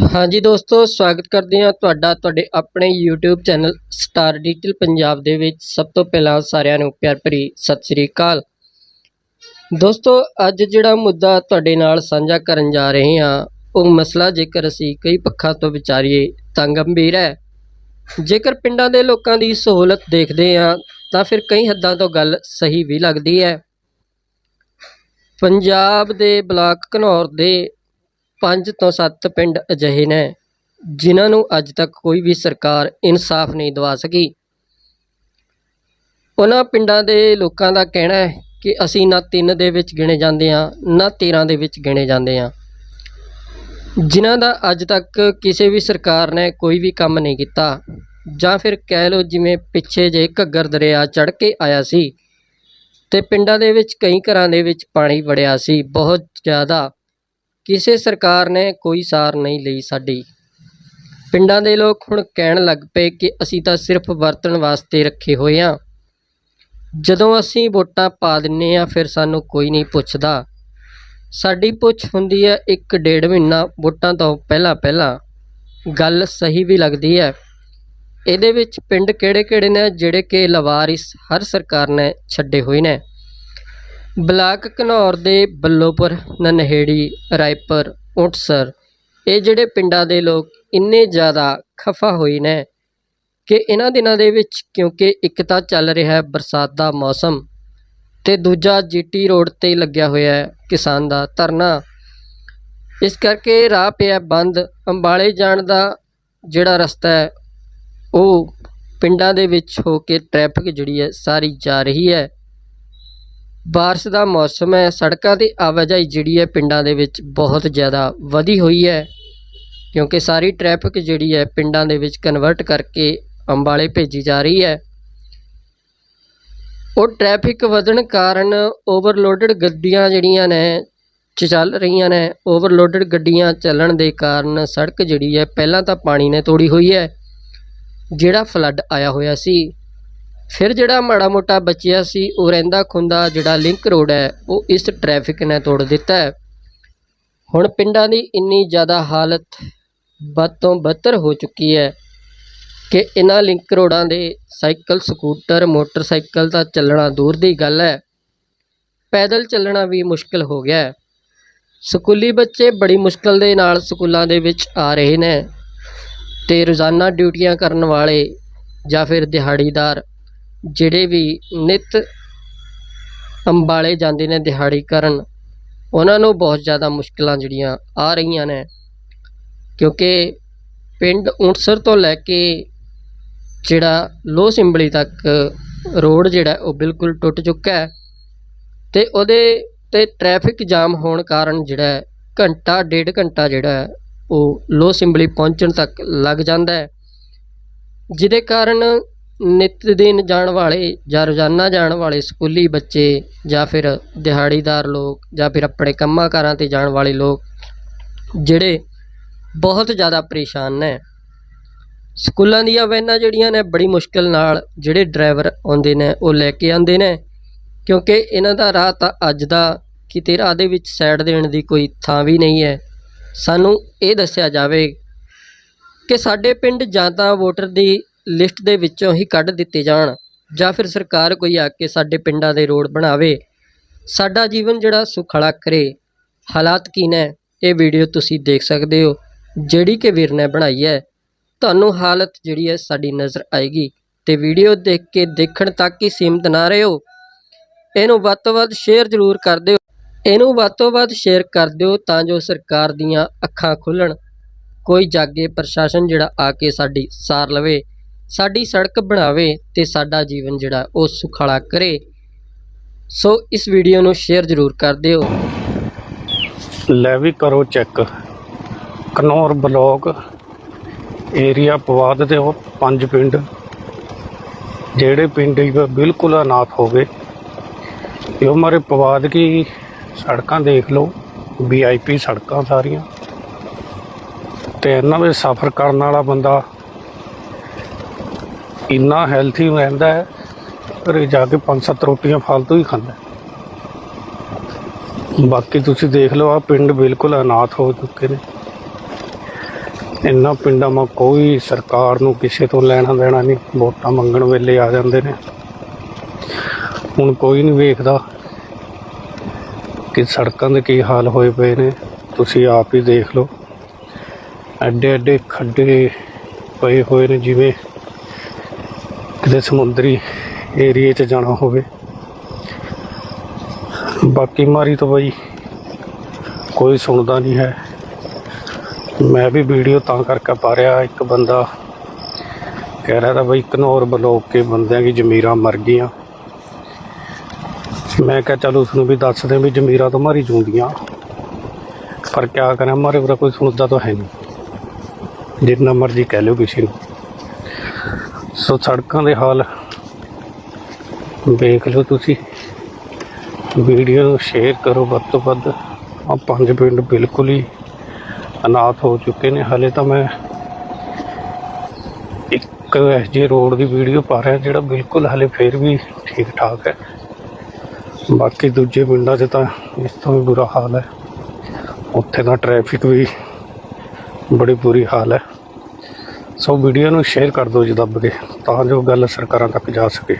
ਹਾਂਜੀ ਦੋਸਤੋ, ਸਵਾਗਤ ਕਰਦੇ ਹਾਂ ਤੁਹਾਡਾ, ਤੁਹਾਡੇ ਆਪਣੇ YouTube channel star digital Punjab ਦੇ ਵਿੱਚ। ਸਭ ਤੋਂ ਪਹਿਲਾਂ ਸਾਰਿਆਂ ਨੂੰ ਪਿਆਰ ਭਰੀ ਸਤਿ ਸ੍ਰੀ ਅਕਾਲ। ਦੋਸਤੋ, ਅੱਜ ਜਿਹੜਾ ਮੁੱਦਾ ਤੁਹਾਡੇ ਨਾਲ ਸਾਂਝਾ ਕਰਨ ਜਾ ਰਹੇ ਹਾਂ, ਉਹ ਮਸਲਾ ਜੇਕਰ ਅਸੀਂ ਕਈ ਪੱਖਾਂ ਤੋਂ ਵਿਚਾਰੀਏ ਤਾਂ ਗੰਭੀਰ ਹੈ। ਜੇਕਰ ਪਿੰਡਾਂ ਦੇ ਲੋਕਾਂ ਦੀ ਸਹੂਲਤ ਦੇਖਦੇ ਹਾਂ, ਤਾਂ ਫਿਰ ਕਈ ਹੱਦਾਂ ਤੋਂ ਗੱਲ ਸਹੀ ਵੀ ਲੱਗਦੀ ਹੈ। ਪੰਜਾਬ ਦੇ ਬਲਾਕ ਘਨੌਰ ਦੇ ਪੰਜ ਤੋਂ ਸੱਤ ਪਿੰਡ ਅਜਿਹੇ ਨੇ, ਜਿਨ੍ਹਾਂ ਨੂੰ ਅੱਜ ਤੱਕ ਕੋਈ ਵੀ ਸਰਕਾਰ ਇਨਸਾਫ ਨਹੀਂ ਦਵਾ ਸਕੀ। ਉਹਨਾਂ ਪਿੰਡਾਂ ਦੇ ਲੋਕਾਂ ਦਾ ਕਹਿਣਾ ਹੈ ਕਿ ਅਸੀਂ ਨਾ ਤਿੰਨ ਦੇ ਵਿੱਚ ਗਿਣੇ ਜਾਂਦੇ ਹਾਂ, ਨਾ 13 ਦੇ ਵਿੱਚ ਗਿਣੇ ਜਾਂਦੇ ਹਾਂ। ਜਿਨ੍ਹਾਂ ਦਾ ਅੱਜ ਤੱਕ ਕਿਸੇ ਵੀ ਸਰਕਾਰ ਨੇ ਕੋਈ ਵੀ ਕੰਮ ਨਹੀਂ ਕੀਤਾ, ਜਾਂ ਫਿਰ ਕਹਿ ਲਓ ਜਿਵੇਂ ਪਿੱਛੇ ਜੇ ਘੱਗਰ ਦਰਿਆ ਚੜ੍ਹ ਕੇ ਆਇਆ ਸੀ, ਤੇ ਪਿੰਡਾਂ ਦੇ ਵਿੱਚ ਕਈ ਘਰਾਂ ਦੇ ਵਿੱਚ ਪਾਣੀ ਵੜਿਆ ਸੀ, ਬਹੁਤ ਜ਼ਿਆਦਾ ਕਿਸੇ ਸਰਕਾਰ ਨੇ ਕੋਈ ਸਾਰ ਨਹੀਂ ਲਈ ਸਾਡੀ। ਪਿੰਡਾਂ ਦੇ ਲੋਕ ਹੁਣ ਕਹਿਣ ਲੱਗ ਪਏ ਕਿ ਅਸੀਂ ਤਾਂ ਸਿਰਫ ਵਰਤਣ ਵਾਸਤੇ ਰੱਖੇ ਹੋਏ ਹਾਂ ਜਦੋਂ ਅਸੀਂ ਵੋਟਾਂ ਪਾ ਦਿੰਨੇ ਆ, ਫਿਰ ਸਾਨੂੰ ਕੋਈ ਨਹੀਂ ਪੁੱਛਦਾ। ਸਾਡੀ ਪੁੱਛ ਹੁੰਦੀ ਹੈ ਇੱਕ ਡੇਢ ਮਹੀਨਾ ਵੋਟਾਂ ਤੋਂ ਪਹਿਲਾਂ ਪਹਿਲਾਂ। ਗੱਲ ਸਹੀ ਵੀ ਲੱਗਦੀ ਹੈ। ਇਹਦੇ ਵਿੱਚ ਪਿੰਡ ਕਿਹੜੇ-ਕਿਹੜੇ ਨੇ, ਜਿਹੜੇ ਕਿ ਲਵਾਰਿਸ ਹਰ ਸਰਕਾਰ ਨੇ ਛੱਡੇ ਹੋਏ ਨੇ। ਬਲਾਕ ਘਨੌਰ ਦੇ ਬੱਲੋਪੁਰ, ਨਨਹੇੜੀ, ਰਾਏਪੁਰ ਉਂਟਸਰ ਇਹ ਜਿਹੜੇ ਪਿੰਡਾਂ ਦੇ ਲੋਕ ਇੰਨੇ ਜ਼ਿਆਦਾ ਖਫਾ ਹੋਏ ਨੇ ਕਿ ਇਹਨਾਂ ਦਿਨਾਂ ਦੇ ਵਿੱਚ ਕਿਉਂਕਿ ਇੱਕ ਤਾਂ ਚੱਲ ਰਿਹਾ ਹੈ ਬਰਸਾਤ ਦਾ ਮੌਸਮ ਤੇ ਦੂਜਾ ਜੀਟੀ ਰੋਡ ਤੇ ਲੱਗਿਆ ਹੋਇਆ ਹੈ ਕਿਸਾਨ ਦਾ ਧਰਨਾ। ਇਸ ਕਰਕੇ ਰਾਹ ਪਿਆ ਬੰਦ। ਅੰਬਾਲੇ ਜਾਣ ਦਾ ਜਿਹੜਾ ਰਸਤਾ ਹੈ, ਉਹ ਪਿੰਡਾਂ ਦੇ ਵਿੱਚ ਹੋ ਕੇ ਟ੍ਰੈਫਿਕ ਜਿਹੜੀ ਹੈ, ਸਾਰੀ ਜਾ ਰਹੀ ਹੈ। ਬਾਰਿਸ਼ ਦਾ ਮੌਸਮ ਹੈ, ਸੜਕਾਂ ਤੇ ਆਵਾਜਾਈ ਜਿਹੜੀ ਹੈ ਪਿੰਡਾਂ ਦੇ ਵਿੱਚ ਬਹੁਤ ਜ਼ਿਆਦਾ ਵਧੀ ਹੋਈ ਹੈ, ਕਿਉਂਕਿ ਸਾਰੀ ਟ੍ਰੈਫਿਕ ਜਿਹੜੀ ਹੈ ਪਿੰਡਾਂ ਦੇ ਵਿੱਚ ਕਨਵਰਟ ਕਰਕੇ ਅੰਬਾਲੇ ਭੇਜੀ ਜਾ ਰਹੀ ਹੈ। ਉਹ ਟ੍ਰੈਫਿਕ ਵਧਣ ਕਾਰਨ ਓਵਰਲੋਡਡ ਗੱਡੀਆਂ ਜਿਹੜੀਆਂ ਨੇ ਚੱਲ ਰਹੀਆਂ ਨੇ ਓਵਰਲੋਡਡ ਗੱਡੀਆਂ ਚੱਲਣ ਦੇ ਕਾਰਨ ਸੜਕ ਜਿਹੜੀ ਹੈ ਪਹਿਲਾਂ ਤਾਂ ਪਾਣੀ ਨੇ ਤੋੜੀ ਹੋਈ ਹੈ, ਜਿਹੜਾ ਫਲੱਡ ਆਇਆ ਹੋਇਆ ਸੀ। ਫਿਰ ਜਿਹੜਾ ਮਾੜਾ ਮੋਟਾ ਬਚਿਆ ਸੀ, ਉਹ ਰਹਿੰਦਾ ਖੁੰਦਾ ਜਿਹੜਾ ਲਿੰਕ ਰੋਡ ਹੈ, ਉਹ ਇਸ ਟ੍ਰੈਫਿਕ ਨੇ ਤੋੜ ਦਿੱਤਾ ਹੈ। ਹੁਣ ਪਿੰਡਾਂ ਦੀ ਇੰਨੀ ਜ਼ਿਆਦਾ ਹਾਲਤ ਬਦ ਤੋਂ ਬਦਤਰ ਹੋ ਚੁੱਕੀ ਹੈ ਕਿ ਇਹਨਾਂ ਲਿੰਕ ਰੋਡਾਂ ਦੇ ਸਾਈਕਲ, ਸਕੂਟਰ, ਮੋਟਰਸਾਈਕਲ ਤਾਂ ਚੱਲਣਾ ਦੂਰ ਦੀ ਗੱਲ ਹੈ। ਪੈਦਲ ਚੱਲਣਾ ਵੀ ਮੁਸ਼ਕਲ ਹੋ ਗਿਆ ਹੈ। ਸਕੂਲੀ ਬੱਚੇ ਬੜੀ ਮੁਸ਼ਕਲ ਦੇ ਨਾਲ ਸਕੂਲਾਂ ਦੇ ਵਿੱਚ ਆ ਰਹੇ ਨੇ ਤੇ ਰੋਜ਼ਾਨਾ ਡਿਊਟੀਆਂ ਕਰਨ ਵਾਲੇ ਜਾਂ ਫਿਰ ਦਿਹਾੜੀਦਾਰ ਜਿਹੜੇ ਵੀ ਨਿਤ ਅੰਬਾਲੇ ਜਾਂਦੇ ਨੇ ਦਿਹਾੜੀ ਕਰਨ, ਉਹਨਾਂ ਨੂੰ ਬਹੁਤ ਜ਼ਿਆਦਾ ਮੁਸ਼ਕਲਾਂ ਜਿਹੜੀਆਂ ਆ ਰਹੀਆਂ ਨੇ। ਕਿਉਂਕਿ ਪਿੰਡ ਉਂਟਸਰ ਤੋਂ ਲੈ ਕੇ ਜਿਹੜਾ ਲੋਹ ਸਿੰਬਲੀ ਤੱਕ ਰੋਡ ਜਿਹੜਾ, ਉਹ ਬਿਲਕੁਲ ਟੁੱਟ ਚੁੱਕਾ ਹੈ ਤੇ ਉਹਦੇ ਤੇ ਟ੍ਰੈਫਿਕ ਜਾਮ ਹੋਣ ਕਾਰਨ ਜਿਹੜਾ ਘੰਟਾ, ਡੇਢ ਘੰਟਾ ਜਿਹੜਾ ਉਹ ਲੋਹ ਸਿੰਬਲੀ ਪਹੁੰਚਣ ਤੱਕ ਲੱਗ ਜਾਂਦਾ ਹੈ। ਜਿਹਦੇ ਕਾਰਨ ਨਿਤ ਦਿਨ ਜਾਣ ਵਾਲੇ ਜਾਂ ਰੋਜ਼ਾਨਾ ਜਾਣ ਵਾਲੇ ਸਕੂਲੀ ਬੱਚੇ ਜਾਂ ਫਿਰ ਦਿਹਾੜੀਦਾਰ ਲੋਕ ਜਾਂ ਫਿਰ ਆਪਣੇ ਕੰਮਾਂ ਕਾਰਾਂ ਤੇ ਜਾਣ ਵਾਲੇ ਲੋਕ ਜਿਹੜੇ ਬਹੁਤ ਜ਼ਿਆਦਾ ਪਰੇਸ਼ਾਨ ਨੇ। ਸਕੂਲਾਂ ਦੀਆਂ ਵੈਨਾਂ ਜਿਹੜੀਆਂ ਨੇ ਬੜੀ ਮੁਸ਼ਕਲ ਨਾਲ ਜਿਹੜੇ ਡਰਾਈਵਰ ਆਉਂਦੇ ਨੇ ਉਹ ਲੈ ਕੇ ਆਉਂਦੇ ਨੇ ਕਿਉਂਕਿ ਇਹਨਾਂ ਦਾ ਰਾਹ ਤਾਂ ਅੱਜ ਦਾ ਕਿਤੇ ਰਾਹ ਦੇ ਵਿੱਚ ਸਾਈਡ ਦੇਣ ਦੀ ਕੋਈ ਥਾਂ ਵੀ ਨਹੀਂ ਹੈ। ਸਾਨੂੰ ਇਹ ਦੱਸਿਆ ਜਾਵੇ ਕਿ ਸਾਡੇ ਪਿੰਡ ਜਾਂ ਤਾਂ ਵੋਟਰ ਦੀ ਲਿਸਟ ਦੇ ਵਿੱਚੋਂ ਹੀ ਕੱਢ ਦਿੱਤੇ ਜਾਣ ਜਾਂ ਫਿਰ ਸਰਕਾਰ ਕੋਈ ਆ ਕੇ ਸਾਡੇ ਪਿੰਡਾਂ ਦੇ ਰੋਡ ਬਣਾਵੇ। ਸਾਡਾ ਜੀਵਨ ਜਿਹੜਾ ਸੁਖਲਾ ਕਰੇ। ਹਾਲਾਤ ਕੀ ਨੇ? ਇਹ ਵੀਡੀਓ ਤੁਸੀਂ ਦੇਖ ਸਕਦੇ ਹੋ। ਜਿਹੜੀ ਕਿ ਵੀਰ ਨੇ ਬਣਾਈ ਹੈ। ਤੁਹਾਨੂੰ ਹਾਲਤ ਜਿਹੜੀ ਹੈ ਸਾਡੀ ਨਜ਼ਰ ਆਏਗੀ। ਤੇ ਵੀਡੀਓ ਦੇਖ ਕੇ ਦੇਖਣ ਤੱਕ ਹੀ ਸੀਮਤ ਨਾ ਰਹੋ। ਇਹਨੂੰ ਵੱਧ ਤੋਂ ਵੱਧ ਸ਼ੇਅਰ ਜ਼ਰੂਰ ਕਰ ਦਿਓ। ਇਹਨੂੰ ਵੱਧ ਤੋਂ ਵੱਧ ਸ਼ੇਅਰ ਕਰ ਦਿਓ ਤਾਂ ਜੋ ਸਰਕਾਰ ਦੀਆਂ ਅੱਖਾਂ ਖੁੱਲਣ। ਕੋਈ ਜਾਗੇ ਪ੍ਰਸ਼ਾਸਨ ਜਿਹੜਾ ਆ ਕੇ ਸਾਡੀ ਸਾਰ ਲਵੇ। ਸਾਡੀ ਸੜਕ ਬਣਾਵੇ ਤੇ ਸਾਡਾ ਜੀਵਨ ਜਿਹੜਾ ਉਹ ਸੁਖਾਲਾ ਕਰੇ। ਸੋ ਇਸ ਵੀਡੀਓ ਨੂੰ ਸ਼ੇਅਰ ਜ਼ਰੂਰ ਕਰ ਦਿਓ। ਲੈ ਵੀ ਕਰੋ ਚੈੱਕ ਕਨੌਰ ਬਲਾਕ ਏਰੀਆ ਪਵਾਦ ਦੇ ਉਹ ਪੰਜ ਪਿੰਡ, ਜਿਹੜੇ ਪਿੰਡ ਹੀ ਬਿਲਕੁਲ ਅਨਾਥ ਹੋ ਗਏ। ਇਹ ਹਮਾਰੇ ਪਵਾਦ ਕੀ ਸੜਕਾਂ ਦੇਖ ਲਓ ਵੀਆਈਪੀ ਸੜਕਾਂ ਸਾਰੀਆਂ। ਤੇ ਇਹਨਾਂ ਵਿੱਚ ਸਫ਼ਰ ਕਰਨ ਵਾਲਾ ਬੰਦਾ ਇੰਨਾ ਹੈਲਥੀ ਰਹਿੰਦਾ ਹੈ, ਘਰੇ ਜਾ ਕੇ ਪੰਜ ਸੱਤ ਰੋਟੀਆਂ ਫਾਲਤੂ ਹੀ ਖਾਂਦਾ ਬਾਕੀ ਤੁਸੀਂ ਦੇਖ ਲਓ ਆ ਪਿੰਡ ਬਿਲਕੁਲ ਅਨਾਥ ਹੋ ਚੁੱਕੇ ਨੇ। ਇੰਨਾ ਪਿੰਡਾਂ ਮਾ ਕੋਈ ਸਰਕਾਰ ਨੂੰ ਕਿਸੇ ਤੋਂ ਲੈਣਾ ਦੇਣਾ ਨਹੀਂ, ਵੋਟਾਂ ਮੰਗਣ ਵੇਲੇ ਆ ਜਾਂਦੇ ਨੇ। ਹੁਣ ਕੋਈ ਨਹੀਂ ਵੇਖਦਾ ਕਿ ਸੜਕਾਂ ਦੇ ਕੀ ਹਾਲ ਹੋਏ ਪਏ ਨੇ। ਤੁਸੀਂ ਆਪ ਹੀ ਦੇਖ ਲਓ। ਐਡੇ ਐਡੇ ਖੱਡੇ ਪਏ ਹੋਏ ਨੇ, ਜਿਵੇਂ ਕਿਤੇ ਸਮੁੰਦਰੀ ਏਰੀਏ 'ਚ ਜਾਣਾ ਹੋਵੇ। ਬਾਕੀ ਮਾਰੀ ਤਾਂ ਬਈ ਕੋਈ ਸੁਣਦਾ ਨਹੀਂ ਹੈ। ਮੈਂ ਵੀ ਵੀਡੀਓ ਤਾਂ ਕਰਕੇ ਪਾ ਰਿਹਾ ਇੱਕ ਬੰਦਾ ਕਹਿ ਰਿਹਾ ਤਾਂ ਬਈ ਘਨੌਰ ਬਲੋਕ ਕੇ ਬੰਦਿਆਂ ਦੀ ਜ਼ਮੀਰਾਂ ਮਰ ਗਈਆਂ। ਮੈਂ ਕਿਹਾ ਚਲ ਉਸ ਨੂੰ ਵੀ ਦੱਸ ਦੇ ਵੀ ਜ਼ਮੀਰਾਂ ਤਾਂ ਮਾਰੀ ਜੂੰਦੀਆਂ। ਪਰ ਕਿਆ ਕਰਾਂ, ਮਾਰੇ ਉਰਾ ਕੋਈ ਸੁਣਦਾ ਤਾਂ ਹੈ ਨਹੀਂ। ਜਿੰਨਾ ਮਰਜ਼ੀ ਕਹਿ ਲਿਓ ਕਿਸੇ ਨੂੰ। ਸੋ ਸੜਕਾਂ ਦੇ ਹਾਲ ਵੇਖ ਲਓ ਤੁਸੀਂ। ਵੀਡੀਓ ਨੂੰ ਸ਼ੇਅਰ ਕਰੋ ਵੱਧ ਤੋਂ ਵੱਧ। ਆ ਪੰਜ ਪਿੰਡ ਬਿਲਕੁਲ ਹੀ ਅਨਾਥ ਹੋ ਚੁੱਕੇ ਨੇ। ਹਲੇ ਤਾਂ ਮੈਂ ਇੱਕ ਐਸਜੀ ਰੋਡ ਦੀ ਵੀਡੀਓ ਪਾ ਰਿਹਾ ਜਿਹੜਾ ਬਿਲਕੁਲ ਹਲੇ ਫੇਰ ਵੀ ਠੀਕ ਠਾਕ ਹੈ। ਬਾਕੀ ਦੂਜੇ ਪਿੰਡਾਂ 'ਚ ਤਾਂ ਇਸ ਤੋਂ ਵੀ ਬੁਰਾ ਹਾਲ ਹੈ। ਉੱਥੇ ਦਾ ਟ੍ਰੈਫਿਕ ਵੀ ਬੜੀ ਬੁਰੀ ਹਾਲ ਹੈ। ਸੋ ਵੀਡੀਓ ਨੂੰ ਸ਼ੇਅਰ ਕਰ ਦਿਓ ਜੀ ਦੱਬ ਕੇ, ਤਾਂ ਜੋ ਗੱਲ ਸਰਕਾਰਾਂ ਤੱਕ ਜਾ ਸਕੇ।